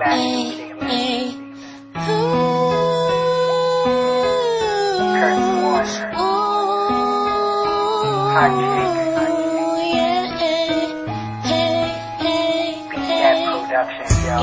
it. Hey. Hey. Ooh, Ooh, Yeah, hey, hey, hey. Production, yo.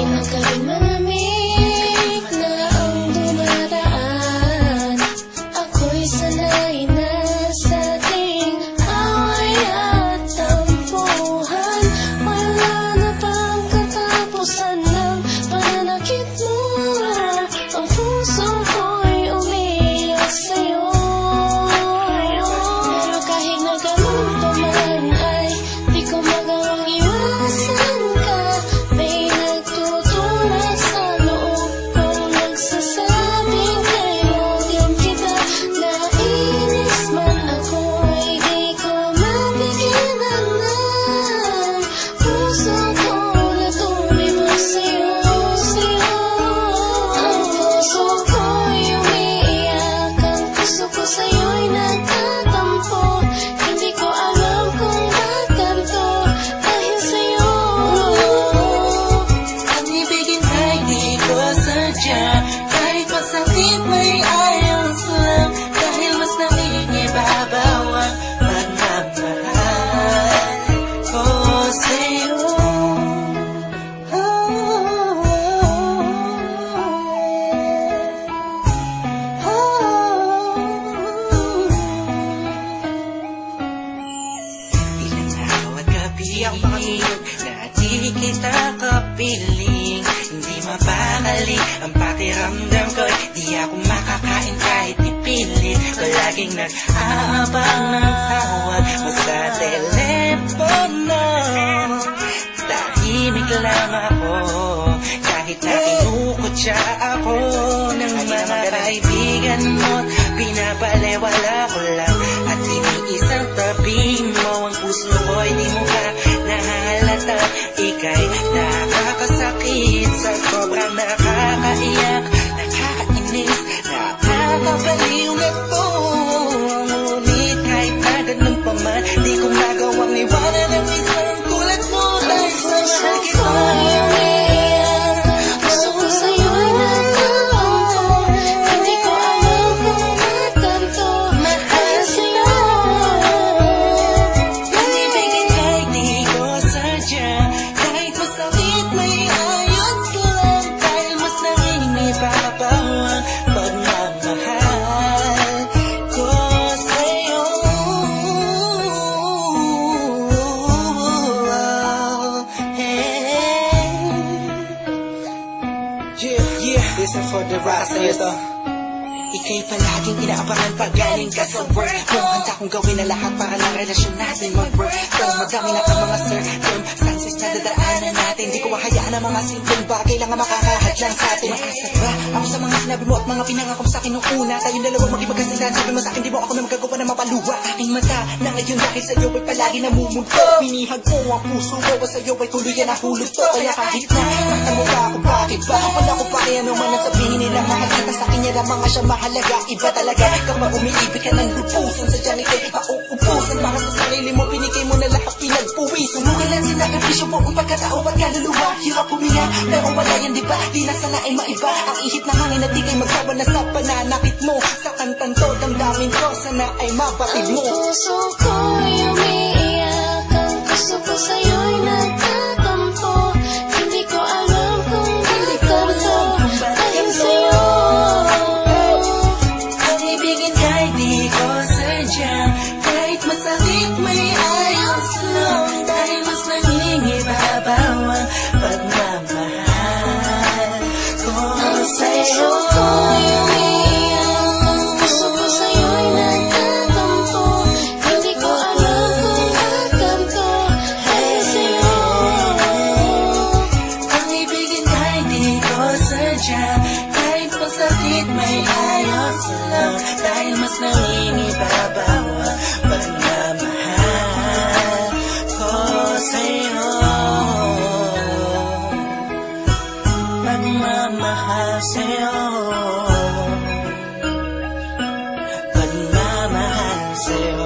Ang pangingin Na di kita kapiling Hindi mapakali ang pakiramdam ko Di ako makakain kahit ipilit. Palaging nag-aabang ng tawag mo sa telepono Tahimik lang ako Kahit na kinukutya ako Ng mga kaibigan mo. Pinapalewala ko lang At iniisang tabi mo Ang puso Ika'y nakakasakit Sa sobrang nakakaiyak listen for the to Ika'y palaging inaabangan pag galing ka sa work. Kung handa kong gawin na lahat para lang relasyon natin mag-work. Pero madami na ang mga circumstances na dadaanan natin Mahayaan ang mga simpleng bagay lang ang makakahadlang sa atin. Maasa ba ako sa mga sinabi mo at mga pinangako sa akin nung una? Tayong dalawa maging magkasindahan Sabi mo sa akin di mo ako na magagawa na mapaluwa. Aking mata na ngayon dahil sa'yo ay palagi namumunto Pinihag ko ang puso ko at sa'yo ay tuluyan na hulot to Kaya kahit na saktan mo pa ako bakit ba? Wala ko pa kaya naman ang sabihin nila Mahal kita sa akin. Yan ang mga siya mahalaga. Iba talaga. Kapag umiibig ka ng lupusan Sa dyan ikay pauubusan Para sa sarili mo pinigay mo na lahat. Pinagpuwisan kailan sinakripisyo mo ang pagkatao at kaluluwa Hirap huminga pero wala yan di ba? Di na sana ay maiba. Ang ihip na hangin at di kay magsawa na sa pananakit mo. Sa kantang to damdamin ko Sana ay mabatid Ang mo puso ko'y umiiyak see